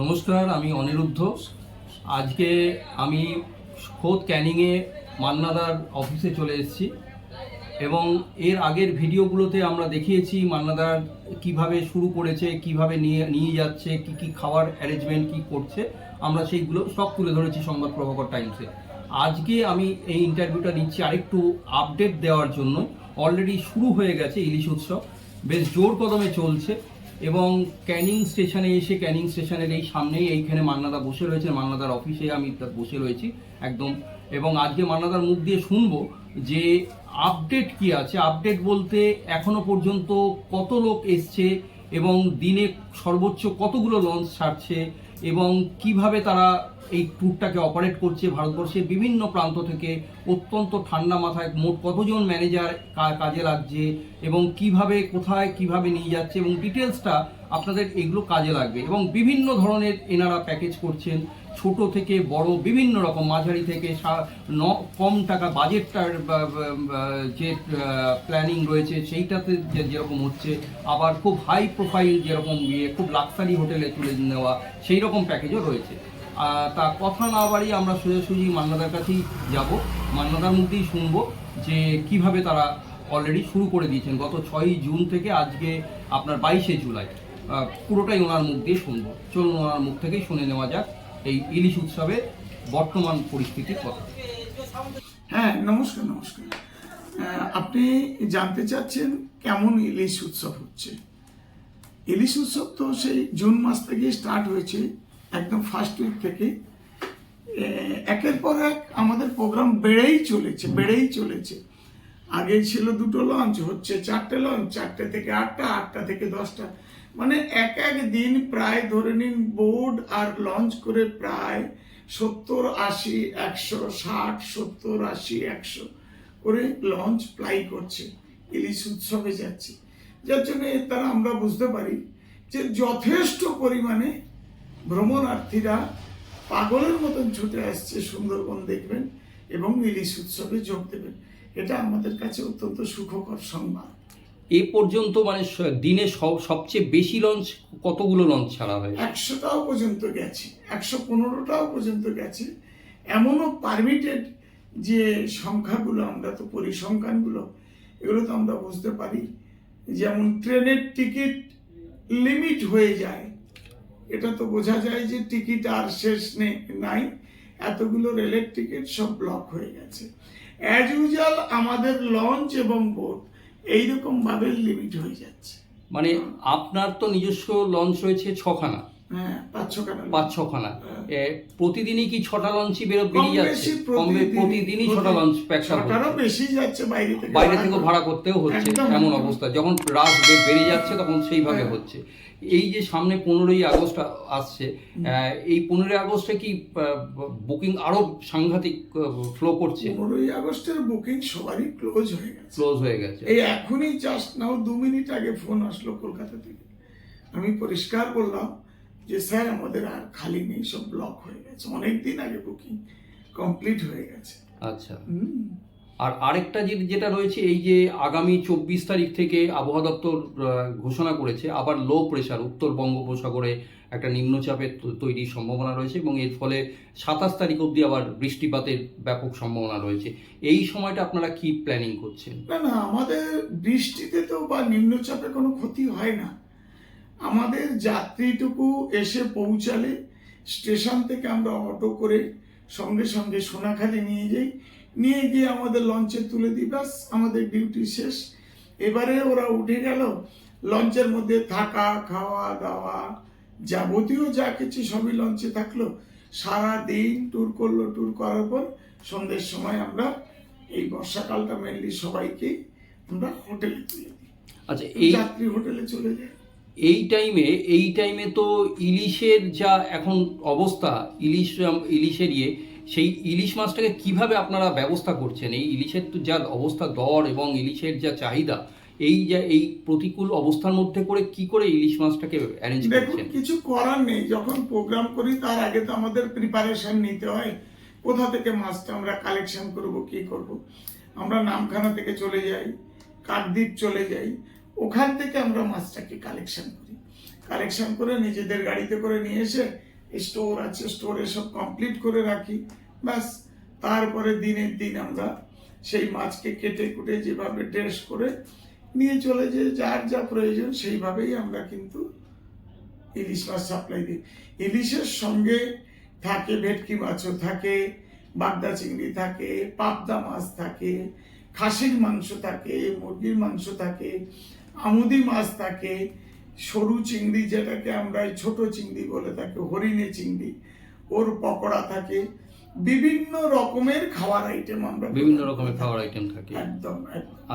নমস্কার, আমি অনিরুদ্ধ। আজকে আমি খোদ ক্যানিংয়ে মান্নাদার অফিসে চলে এসেছি এবং এর আগের ভিডিওগুলোতে আমরা দেখিয়েছি মান্নাদার কীভাবে শুরু করেছে, কীভাবে নিয়ে নিয়ে যাচ্ছে, কি কি খাওয়ার অ্যারেঞ্জমেন্ট কি করছে। আমরা সেইগুলো সব তুলে ধরেছি সংবাদ প্রভাকর টাইমসে। আজকে আমি এই ইন্টারভিউটা নিচ্ছি আরেকটু আপডেট দেওয়ার জন্য অলরেডি শুরু হয়ে গেছে ইলিশ উৎসব। বেশ জোর কদমে চলছে। এবং ক্যানিং স্টেশনে এসে ক্যানিং স্টেশনের এই সামনেই এইখানে মান্নাদা বসে রয়েছে মান্নাদার অফিসে আমি বসে রয়েছি একদম। এবং আজকে মান্নাদার মুখ দিয়ে শুনব যে আপডেট কি আছে? আপডেট বলতে এখনও পর্যন্ত কত লোক এসছে এবং দিনে সর্বোচ্চ কতগুলো লঞ্চ ছাড়ছে এবং কীভাবে তারা এই ট্যুরটাকে অপারেট করছে ভারতবর্ষের বিভিন্ন প্রান্ত থেকে। অত্যন্ত ঠান্ডা মাথায় মোট কতজন ম্যানেজার কাজে লাগছে এবং কীভাবে, কোথায়, কীভাবে নিয়ে যাচ্ছে এবং ডিটেলসটা আপনাদের এগুলো কাজে লাগবে। এবং বিভিন্ন ধরনের এনারা প্যাকেজ করছেন, ছোট থেকে বড় বিভিন্ন রকম, মাঝারি থেকে ন- কম টাকা বাজেটটার যে প্ল্যানিং রয়েছে সেইটাতে যেরকম হচ্ছে, আবার খুব হাই প্রোফাইল যেরকম ইয়ে খুব লাক্সারি হোটেলে তুলে নেওয়া সেই রকম প্যাকেজও রয়েছে। তা কথা না বাড়িয়ে আমরা সোজাসুজি মান্নাদার কাছেই যাব। মান্নাদার মধ্যেই শুনব যে কীভাবে তারা অলরেডি শুরু করে দিয়েছেন। গত ছয়ই জুন থেকে আজকে আপনার বাইশে জুলাই পুরোটাই ওনার মুখ দিয়ে শুনব। চলুন ওনার মুখ থেকেই শুনে নেওয়া যাক এই ইলিশ উৎসবে বর্তমান পরিস্থিতির কথা। হ্যাঁ নমস্কার নমস্কার। আপনি জানতে চাচ্ছেন কেমন ইলিশ উৎসব হচ্ছে? ইলিশ উৎসব তো সেই জুন মাস থেকে স্টার্ট হয়েছে। একদম ফার্স্ট উইক থেকে একের পর এক আমাদের প্রোগ্রাম বেড়েই চলেছে বেড়েই চলেছে। আগে ছিল দুটো লঞ্চ হচ্ছে চারটে লঞ্চ চারটে থেকে আটটা আটটা থেকে দশটা। মানে এক এক দিন প্রায় ধরে নিন বোর্ড আর লঞ্চ করে প্রায় সত্তর, আশি, একশো, ষাট, সত্তর, আশি, একশো করে লঞ্চ প্লাই করছে, ইলিশ উৎসবে যাচ্ছে। যার জন্য তারা আমরা বুঝতে পারি যে যথেষ্ট পরিমাণে ভ্রমণার্থীরা পাগলের মতন ছুটে আসছে সুন্দরবন দেখবেন এবং ইলিশ উৎসবে যোগ দেবেন। এটা আমাদের কাছে অত্যন্ত সুখকর সংবাদ। এ পর্যন্ত মানে দিনে সব সবচেয়ে বেশি লঞ্চ কতগুলো লঞ্চ ছাড়া হয় একশোটাও পর্যন্ত গেছে একশো পনেরোটাও পর্যন্ত গেছে। এমনও পারমিটেড যে সংখ্যাগুলো আমরা তো পরিসংখ্যানগুলো এগুলো তো আমরা বুঝতে পারি। যেমন ট্রেনের টিকিট লিমিট হয়ে যায় এটা তো বোঝা যায় যে টিকিট আর শেষ নেই নাই। এতগুলো রেলের টিকিট সব ব্লক হয়ে গেছে। অ্যাজ ইউজুয়াল আমাদের লঞ্চ এবং বোট এইরকম ভাবে লিমিট হয়ে যাচ্ছে। মানে আপনার তো নিজস্ব লঞ্চ রয়েছে ছখানা। হ্যাঁ পাঁচ ছখানা পাঁচ ছখানা। প্রতিদিনই কি ছটা লঞ্চই বেরো বেরিয়ে যাচ্ছে? প্রতিদিনই ছটা লঞ্চ ছটারও বেশি যাচ্ছে বাইরে থেকে বাইরে থেকে ভাড়া করতেও হচ্ছে এমন অবস্থা। যখন বে- বেড়ে যাচ্ছে তখন সেইভাবে হ্যাঁ। হচ্ছে। এই যে সামনে পনেরোই আগস্ট আসছে এই পনেরোই আগস্টে কি বুকিং আরও সাংঘাতিক ফ্লো করছে? পনেরোই আগস্টের বুকিং সবারই ক্লোজ হয়ে গেছে। ক্লোজ হয়ে গেছে। এই এখনই জাস্ট নাও দু মিনিট আগে ফোন আসলো কলকাতা থেকে। আমি পরিষ্কার বললাম যে স্যার আমাদের আর খালি নেই সব ব্লক হয়ে গেছে। অনেক দিন আগে বুকিং কমপ্লিট হয়ে গেছে। আচ্ছা। হুম। আর আরেকটা যে- যেটা রয়েছে, এই যে আগামী চব্বিশ তারিখ থেকে আবহাওয়া দপ্তর ঘোষণা করেছে, আবার লো প্রেশার উত্তর বঙ্গোপসাগরে একটা নিম্নচাপের তৈরির সম্ভাবনা রয়েছে এবং এর ফলে সাতাশ তারিখ অবধি আবার বৃষ্টিপাতের ব্যাপক সম্ভাবনা রয়েছে। এই সময়টা আপনারা কি প্ল্যানিং করছেন? না না, আমাদের বৃষ্টিতে তো বা নিম্নচাপে কোনো ক্ষতি হয় না। আমাদের যাত্রীটুকু এসে পৌঁছালে স্টেশন থেকে আমরা অটো করে সঙ্গে সঙ্গে সোনাখালি নিয়ে যাই। নিয়ে গিয়ে আমাদের লঞ্চে তুলে দিই ব্যাস আমাদের ডিউটি শেষ। এবারে ওরা উঠে গেল লঞ্চের মধ্যে থাকা খাওয়া দাওয়া যাবতীয় যা কিছু সবই লঞ্চে থাকল। সারা দিন ট্যুর করল ট্যুর করার পর সন্ধ্যের সময় আমরা এই বর্ষাকালটা মেনলি সবাইকেই আমরা হোটেলে তুলে দিই। আচ্ছা এই যাত্রী হোটেলে চলে যায়। এই টাইমে এই টাইমে তো ইলিশের যা এখন অবস্থা ইলিশ ইলিশের ইয়ে সেই ইলিশ মাছটাকে কীভাবে আপনারা ব্যবস্থা করছেন? এই ইলিশের তো যা অবস্থা দর এবং ইলিশের যা চাহিদা এই যা এই প্রতিকূল অবস্থার মধ্যে করে কি করে ইলিশ মাছটাকে অ্যারেঞ্জ করছেন? কিছু করার নেই। যখন প্রোগ্রাম করি তার আগে তো আমাদের প্রিপারেশন নিতে হয়। কোথা থেকে মাছটা আমরা কালেকশন করব কি করব? আমরা নামখানা থেকে চলে যাই কাকদ্বীপ চলে যাই ওখান থেকে আমরা মাছটাকে কালেকশন করি। কালেকশন করে নিজেদের গাড়িতে করে নিয়ে এসে স্টোর আছে স্টোরে সব কমপ্লিট করে রাখি। ব্যাস, তারপরে দিনের দিন আমরা সেই মাছকে কেটে কুটে যেভাবে ড্রেস করে নিয়ে চলে যে যার যা প্রয়োজন সেইভাবেই আমরা কিন্তু ইলিশ মাছ সাপ্লাই দিই। ইলিশের সঙ্গে থাকে ভেটকি মাছও থাকে, বাগদা চিংড়ি থাকে, পাবদা মাছ থাকে, খাসির মাংস থাকে, মুরগির মাংস থাকে, আমুদি মাছ থাকে সরু চিংড়ি যেটাকে আমরা ছোট চিংড়ি বলে থাকি হরিণে চিংড়ি ওর পকোড়া থাকে। বিভিন্ন রকমের খাবার আইটেম আমরা বিভিন্ন রকমের খাবার আইটেম থাকে। একদম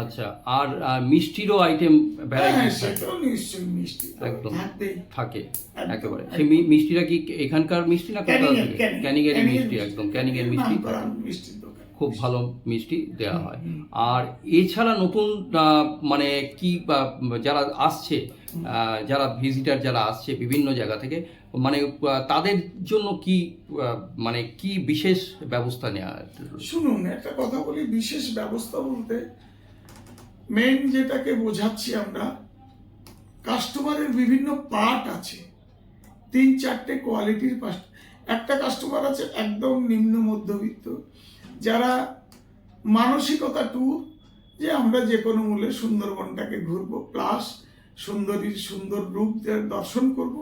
আচ্ছা আর মিষ্টিরও আইটেম ভ্যারাইটি সেটাও নিশ্চয়ই মিষ্টি একদম। থাকে একেবারে। সেই মিষ্টিটা কি এখানকার মিষ্টি না কোথা ক্যানিং এর, থেকে মিষ্টি একদম ক্যানিং এর মিষ্টি। খুব ভালো মিষ্টি দেওয়া হয়। আর এছাড়া নতুন মানে কি যারা আসছে যারা ভিজিটার যারা আসছে বিভিন্ন জায়গা থেকে মানে তাদের জন্য কি মানে কি বিশেষ ব্যবস্থা নেওয়া শুনুন একটা কথা বলি বিশেষ ব্যবস্থা বলতে মেন যেটাকে বোঝাচ্ছি আমরা কাস্টমারের বিভিন্ন পার্ট আছে। তিন চারটে কোয়ালিটির একটা কাস্টমার আছে একদম নিম্ন মধ্যবিত্ত যারা মানসিকতা ট্যুর যে আমরা যে কোনো মূল্যে সুন্দরবনটাকে ঘুরবো, প্লাস সুন্দরীর সুন্দর রূপ দর্শন করব,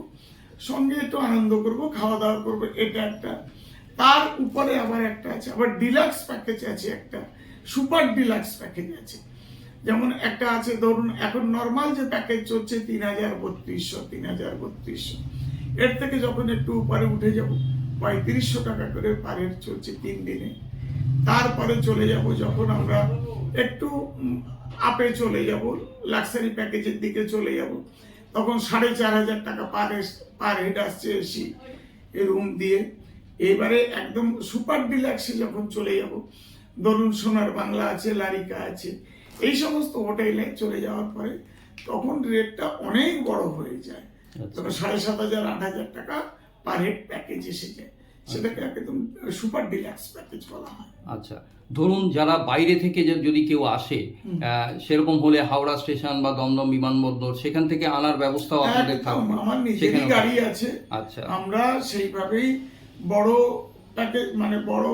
সঙ্গে একটু আনন্দ করব, খাওয়া দাওয়া করব, এটা একটা। তার উপরে আবার একটা আছে, আবার ডিলাক্স প্যাকেজ আছে একটা সুপার ডিলাক্স প্যাকেজ আছে। যেমন একটা আছে, ধরুন, এখন নর্মাল যে প্যাকেজ চলছে তিন হাজার বত্রিশশো, তিন হাজার বত্রিশশো। এর থেকে যখন একটু উপরে উঠে যাব, পঁয়ত্রিশশো টাকা করে পারের চলছে তিন দিনে। তারপরে চলে যাব যখন আমরা একটু আপে চলে যাব লাক্সারি প্যাকেজের দিকে চলে যাব। তখন সাড়ে চার হাজার টাকা পার পার হেড আসছে এসি রুম দিয়ে। এবারে একদম সুপার ডিলাক্সে যখন চলে যাব ধরুন সোনার বাংলা আছে লারিকা আছে এই সমস্ত হোটেলে চলে যাওয়ার পরে তখন রেটটা অনেক বড় হয়ে যায়। আচ্ছা। তখন সাড়ে সাত হাজার আট হাজার টাকা পার হেড প্যাকেজ এসে যায়। সেটাকে একদম সুপার ডিলাক্স প্যাকেজ বলা হয়। আচ্ছা ধরুন যারা বাইরে থেকে যদি কেউ আসে সেরকম হলে হাওড়া স্টেশন বা দমদম বিমানবন্দর সেখান থেকে আনার ব্যবস্থাও আপনাদের থাকবে। আমার নিজেরই গাড়ি আছে। আচ্ছা। আমরা সেইভাবেই বড় প্যাকেজ মানে বড়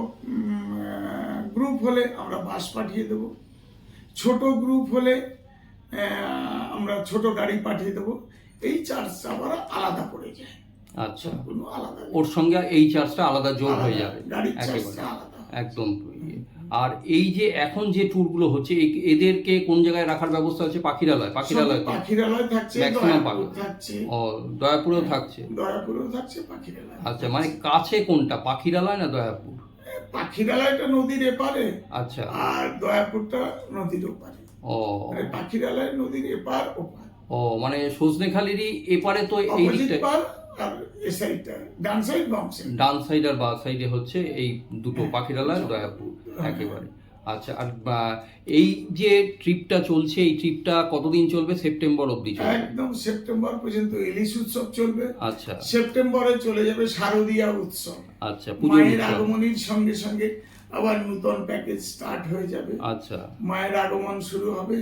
গ্রুপ হলে আমরা বাস পাঠিয়ে দেব। ছোট গ্রুপ হলে আমরা ছোট গাড়ি পাঠিয়ে দেব। এই চার্জটা আবার আলাদা পড়ে যায়। আচ্ছা। কোনো আলাদা। ওর সঙ্গে এই চার্জটা আলাদা যোগ হয়ে আলাদা, যাবে গাড়ির একেবারে। চার্জটা আলাদা একদম। আর এই যে এখন যে ট্যুরগুলো হচ্ছে এদেরকে কোন জায়গায় রাখার ব্যবস্থা হচ্ছে পাখিরালয় পাখিরালয় তো? পাখিরালয় থাকছে Maximum দয়াপুর পাখি। থাকছে। ও দয়াপুরেও থাকছে? দয়াপুরেও থাকছে পাখিরালয় আচ্ছা মানে কাছে কোনটা পাখিরালয় না দয়াপুর? পাখিরালয়টা নদীর এপারে। আচ্ছা। আর দয়াপুরটা নদীর ওপারে। ও। মানে পাখিরালয় নদীর এপার ওপার। ও মানে সজনেখালিরই এপারে তো এই অপোজিট দিকটা পার আর এ সাইডটা ডান সাইড বাম সাইড ডান সাইড আর বা সাইডে হচ্ছে এই দুটো পাখিরালয় দয়াপুর একেবারে। আচ্ছা আর এই যে ট্রিপটা চলছে এই ট্রিপটা কতদিন চলবে? সেপ্টেম্বর অবধি চলবে। একদম সেপ্টেম্বর পর্যন্ত ইলিশ উৎসব চলবে। আচ্ছা। সেপ্টেম্বরে চলে যাবে শারদীয়া উৎসব। আচ্ছা মায়ের। আগমনীর সঙ্গে সঙ্গে আবার নূতন প্যাকেজ স্টার্ট হয়ে যাবে। আচ্ছা। মায়ের আগমন শুরু হবে।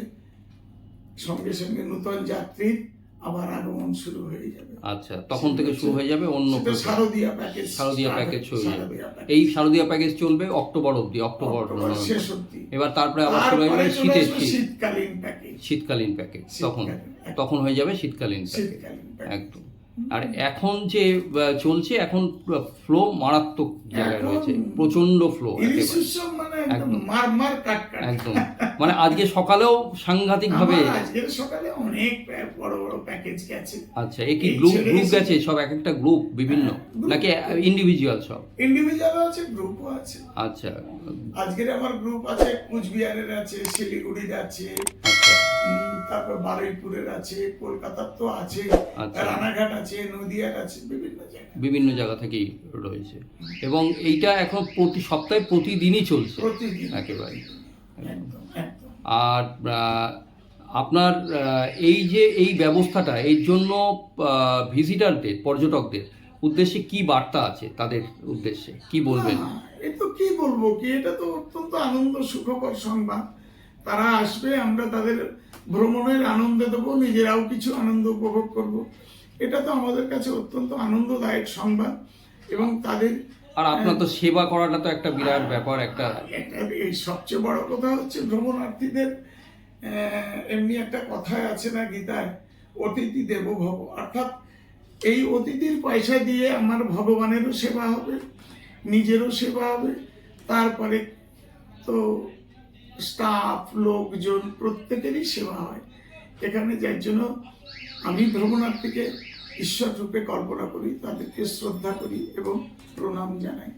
সঙ্গে সঙ্গে নূতন যাত্রীর আবার আগমন শুরু হয়ে যাবে। আচ্ছা তখন থেকে শুরু হয়ে যাবে অন্য শারদীয়া প্যাকেজ শারদীয়া প্যাকেজ প্যাকেজ। এই শারদীয়া প্যাকেজ চলবে অক্টোবর অবধি অক্টোবর অক্টোবর শেষ অবধি। এবার তারপরে আবার শুরু হয়ে যাবে শীতের শীতকালীন প্যাকেজ শীতকালীন প্যাকেজ তখন। তখন হয়ে যাবে শীতকালীন শীতকালীন প্যাকেজ একদম। আর এখন যে চলছে এখন ফ্লো মারাত্মক জায়গায় রয়েছে। প্রচণ্ড ফ্লো মানে একদম মানে আজকে সকালেও সাংঘাতিক ভাবে সকালে অনেক বড় বড় প্যাকেজ গেছে। আচ্ছা এ কি গ্রুপ গ্রুপ গেছে? সব এক একটা গ্রুপ বিভিন্ন নাকি ইন্ডিভিজুয়াল সব? ইন্ডিভিজুয়াল আছে গ্রুপও আছে। আচ্ছা। আজকের আমার গ্রুপ আছে কুচবিহারের আছে শিলিগুড়ির আছে। আচ্ছা। তারপর বারুইপুরের আছে কলকাতার তো আছে আচ্ছা। রানাঘাট আছে নদিয়ার আছে বিভিন্ন জায়গায়। বিভিন্ন জায়গা থেকেই রয়েছে। এবং এইটা এখন প্রতি সপ্তাহে প্রতিদিনই চলছে। প্রতিদিন। একেবারে। আর আপনার এই যে এই ব্যবস্থাটা এর জন্য ভিজিটারদের পর্যটকদের উদ্দেশ্যে কি বার্তা আছে তাদের উদ্দেশ্যে? কি বলবেন? এ তো কি বলব কি? এটা তো অত্যন্ত আনন্দ সুখকর সংবাদ। তারা আসবে আমরা তাদের ভ্রমণের আনন্দ দেবো নিজেরাও কিছু আনন্দ উপভোগ করব। এটা তো আমাদের কাছে অত্যন্ত আনন্দদায়ক সংবাদ এবং তাদের আর আপনার তো সেবা করাটা তো একটা বিরাট ব্যাপার একটা একটা এই সবচেয়ে বড় কথা হচ্ছে ভ্রমণার্থীদের এমনি একটা কথায় আছে না গীতায় অতিথি দেব ভব। অর্থাৎ এই অতিথির পয়সা দিয়ে আমার ভগবানেরও সেবা হবে নিজেরও সেবা হবে তারপরে তো স্টাফ, লোকজন, প্রত্যেকেরই সেবা হয়। এখানে যার জন্য আমি ভ্রমণার্থীকে ঈশ্বর রূপে কল্পনা করি, তাদেরকে শ্রদ্ধা করি এবং প্রণাম জানাই।